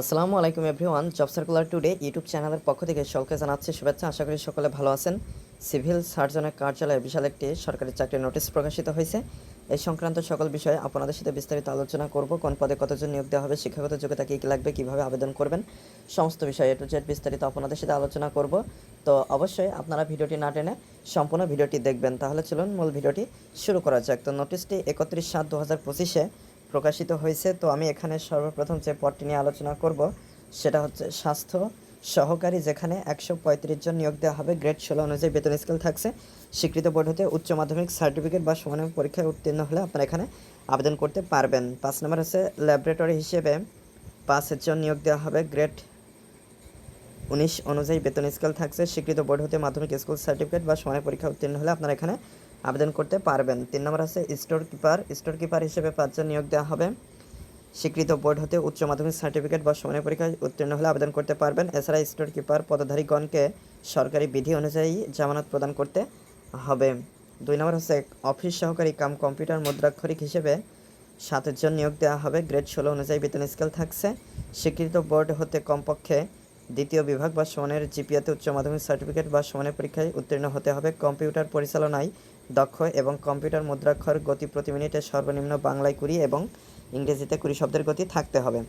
আসসালামু আলাইকুম everyone, job circular today YouTube চ্যানেলের পক্ষ থেকে সকলকে জানাচ্ছি শুভেচ্ছা। আশা করি সকলে ভালো আছেন। সিভিল সার্জনের কার্যালয়ে বিশাল একটি সরকারি চাকরির নোটিশ প্রকাশিত হয়েছে। এই সংক্রান্ত সকল বিষয়ে আপনাদের সাথে বিস্তারিত আলোচনা করব। কোন পদে কতজন নিয়োগ দেওয়া হবে, শিক্ষাগত যোগ্যতা কী কী লাগবে, কীভাবে আবেদন করবেন, সমস্ত বিষয়ে এ টু জেড বিস্তারিত আপনাদের সাথে আলোচনা করব। তো অবশ্যই আপনারা ভিডিওটি না টেনে সম্পূর্ণ ভিডিওটি দেখবেন। তাহলে চলুন মূল ভিডিওটি শুরু করা যাক। তো নোটিশটি একত্রিশ সাত দু হাজার পঁচিশে প্রকাশিত হয়েছে, তো আমি এখানে সর্বপ্রথম যে পদটি নিয়ে আলোচনা করব, সেটা হচ্ছে স্বাস্থ্য সহকারী, যেখানে একশো পঁয়ত্রিশ জন নিয়োগ দেওয়া হবে। গ্রেড ষোলো অনুযায়ী বেতন স্কেল থাকছে। স্বীকৃত বোর্ড হতে উচ্চ মাধ্যমিক সার্টিফিকেট বা সমানের পরীক্ষায় উত্তীর্ণ হলে আপনারা এখানে আবেদন করতে পারবেন। পাঁচ নম্বর হচ্ছে ল্যাবরেটরি হিসেবে পাঁচ জন নিয়োগ দেওয়া হবে। গ্রেড উনিশ অনুযায়ী বেতন স্কেল থাকছে। স্বীকৃত বোর্ড হতে মাধ্যমিক স্কুল সার্টিফিকেট বা সমানের পরীক্ষা উত্তীর্ণ হলে আপনারা এখানে আবেদন করতে পারবেন। তিন নম্বর আছে স্টোর কিপার। স্টোর কিপার হিসেবে পাঁচজন নিয়োগ দেওয়া হবে। স্বীকৃত বোর্ড হতে উচ্চ মাধ্যমিক সার্টিফিকেট বা সমানের পরীক্ষায় উত্তীর্ণ হলে আবেদন করতে পারবেন। এছাড়া স্টোর কিপার পদধারীগণকে সরকারি বিধি অনুযায়ী জামানত প্রদান করতে হবে। দুই নম্বর হচ্ছে অফিস সহকারী কাম কম্পিউটার মুদ্রাক্ষরিক হিসেবে সাতজন নিয়োগ দেওয়া হবে। গ্রেড ষোলো অনুযায়ী বেতন স্কেল থাকছে। স্বীকৃত বোর্ড হতে কমপক্ষে দ্বিতীয় বিভাগ বা সমানের জিপিএতে উচ্চ মাধ্যমিক সার্টিফিকেট বা সমানের পরীক্ষায় উত্তীর্ণ হতে হবে। কম্পিউটার পরিচালনায় দক্ষ এবং কম্পিউটার মুদ্রাক্ষর গতি প্রতি মিনিটে সর্বনিম্ন বাংলায় কুড়ি এবং ইংরেজিতে কুড়ি শব্দের গতি থাকতে হবে।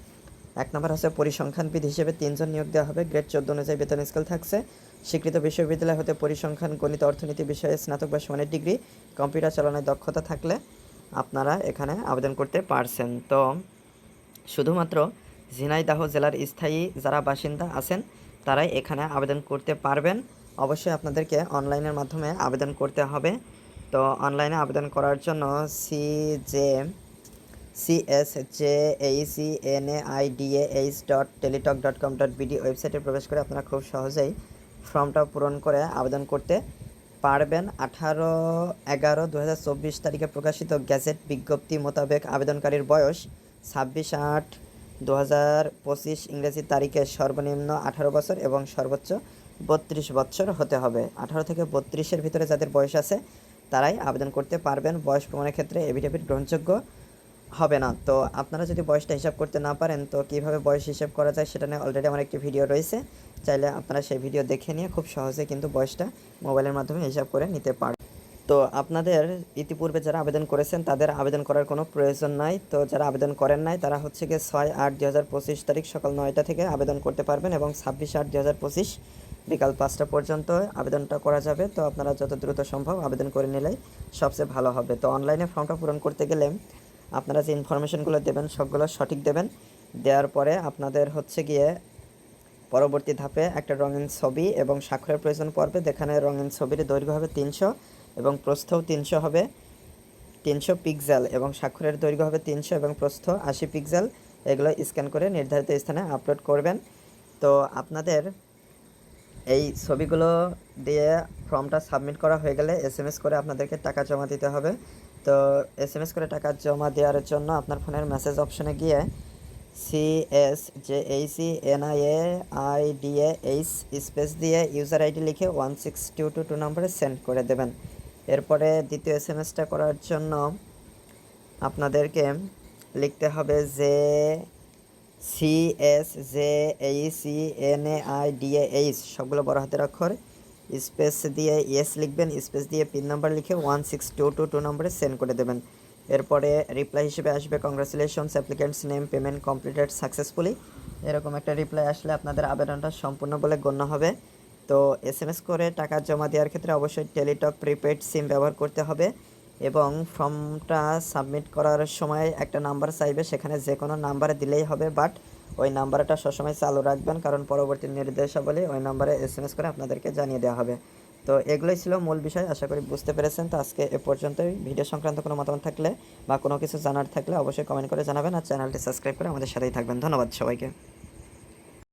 এক নম্বর হচ্ছে পরিসংখ্যানবিদ হিসেবে তিনজন নিয়োগ দেওয়া হবে। গ্রেড চোদ্দ অনুযায়ী বেতন স্কেল থাকছে। স্বীকৃত বিশ্ববিদ্যালয় হতে পরিসংখ্যান, গণিত, অর্থনীতি বিষয়ে স্নাতক বা সমানের ডিগ্রি, কম্পিউটার চালানোর দক্ষতা থাকলে আপনারা এখানে আবেদন করতে পারছেন। তো, শুধুমাত্র ঝিনাইদাহ জেলার স্থায়ী যারা বাসিন্দা আছেন, তারাই এখানে আবেদন করতে পারবেন। অবশ্যই আপনাদেরকে অনলাইনের মাধ্যমে আবেদন করতে হবে। তো অনলাইনে আবেদন করার জন্য C J C S J H N A I D H dot Teletalk dot com dot BD ওয়েবসাইটে প্রবেশ করে আপনারা খুব সহজেই ফর্মটা পূরণ করে আবেদন করতে পারবেন। আঠারো এগারো দু হাজার চব্বিশ তারিখে প্রকাশিত গ্যাজেট বিজ্ঞপ্তি মোতাবেক আবেদনকারীর বয়স ছাব্বিশ আট দু হাজার পঁচিশ ইংরেজি তারিখে সর্বনিম্ন আঠারো বছর এবং সর্বোচ্চ বত্রিশ বছর হতে হবে। আঠারো থেকে বত্রিশের ভিতরে যাদের বয়স আছে, তারাই আবেদন করতে পারবেন। বয়স প্রমাণের ক্ষেত্রে এভিডেভিট গ্রহণযোগ্য হবে না। তো আপনারা যদি বয়সটা হিসাব করতে না পারেন, তো কীভাবে বয়স হিসাব করা যায় সেটা নিয়ে অলরেডি আমার একটি ভিডিও রয়েছে। চাইলে আপনারা সেই ভিডিও দেখে নিয়ে খুব সহজে কিন্তু বয়সটা মোবাইলের মাধ্যমে হিসাব করে নিতে পারেন তো আপনাদের ইতিপূর্বে যারা আবেদন করেছেন, তাদের আবেদন করার কোনো প্রয়োজন নাই। তো যারা আবেদন করেন নাই, তারা হচ্ছে গিয়ে ছয় আট দুই হাজার পঁচিশ তারিখ সকাল নয়টা থেকে আবেদন করতে পারবেন এবং ছাব্বিশ আট দুই হাজার পঁচিশ বিকাল পাঁচটা পর্যন্ত আবেদনটা করা যাবে। তো আপনারা যত দ্রুত সম্ভব আবেদন করে নিলে সবচেয়ে ভালো হবে। তো অনলাইনে ফর্মটা পূরণ করতে গেলে আপনারা যে ইনফরমেশনগুলো দেবেন, সবগুলো সঠিক দেবেন। দেওয়ার পরে আপনাদের হচ্ছে গিয়ে পরবর্তী ধাপে একটা রঙিন ছবি এবং স্বাক্ষরের প্রয়োজন পড়বে। যেখানে রঙিন ছবির দৈর্ঘ্য হবে তিনশো। এবং প্রস্থও তিনশো হবে, তিনশো পিক্সেল এবং স্বাক্ষরের দৈর্ঘ্য হবে তিনশো এবং প্রস্থ আশি পিক্সেল এগুলো স্ক্যান করে নির্ধারিত স্থানে আপলোড করবেন। তো আপনাদের এই ছবিগুলো দিয়ে ফর্মটা সাবমিট করা হয়ে গেলে এস করে আপনাদেরকে টাকা জমা দিতে হবে। তো এস করে টাকা জমা দেওয়ার জন্য আপনার ফোনের মেসেজ অপশনে গিয়ে C S J H N I A I D A H space দিয়ে ইউজার আইডি লিখে one six two two two নম্বরে সেন্ড করে দেবেন। এরপরে দ্বিতীয় এস এম এসটা করার জন্য আপনাদেরকে লিখতে হবে যে C S J H C N A I D A H সবগুলো বড় হাতের অক্ষর। স্পেস দিয়ে ইয়েস লিখবেন, স্পেস দিয়ে পিন নাম্বার লিখে one six two two two নম্বরে সেন্ড করে দেবেন। এরপরে রিপ্লাই হিসেবে আসবে congratulations applicant's name payment completed successfully এরকম একটা রিপ্লাই আসলে আপনাদের আবেদনটা সম্পূর্ণ বলে গণ্য হবে। তো এস এম এস করে টাকা জমা দেওয়ার ক্ষেত্রে অবশ্যই টেলিটক প্রিপেড সিম ব্যবহার করতে হবে এবং ফর্মটা সাবমিট করার সময় একটা নাম্বার চাইবে, সেখানে যে কোনো নাম্বারে দিলেই হবে বাট ওই নাম্বারটা সবসময় চালু রাখবেন, কারণ পরবর্তী নির্দেশাবলী ওই নাম্বারে এস এম এস করে আপনাদেরকে জানিয়ে দেওয়া হবে। তো এগুলোই ছিল মূল বিষয়, আশা করি বুঝতে পেরেছেন। তো আজকে এ পর্যন্তই। ভিডিও সংক্রান্ত কোনো মতামত থাকলে বা কোনো কিছু জানার থাকলে অবশ্যই কমেন্ট করে জানাবেন আর চ্যানেলটি সাবস্ক্রাইব করে আমাদের সাথেই থাকবেন। ধন্যবাদ সবাইকে।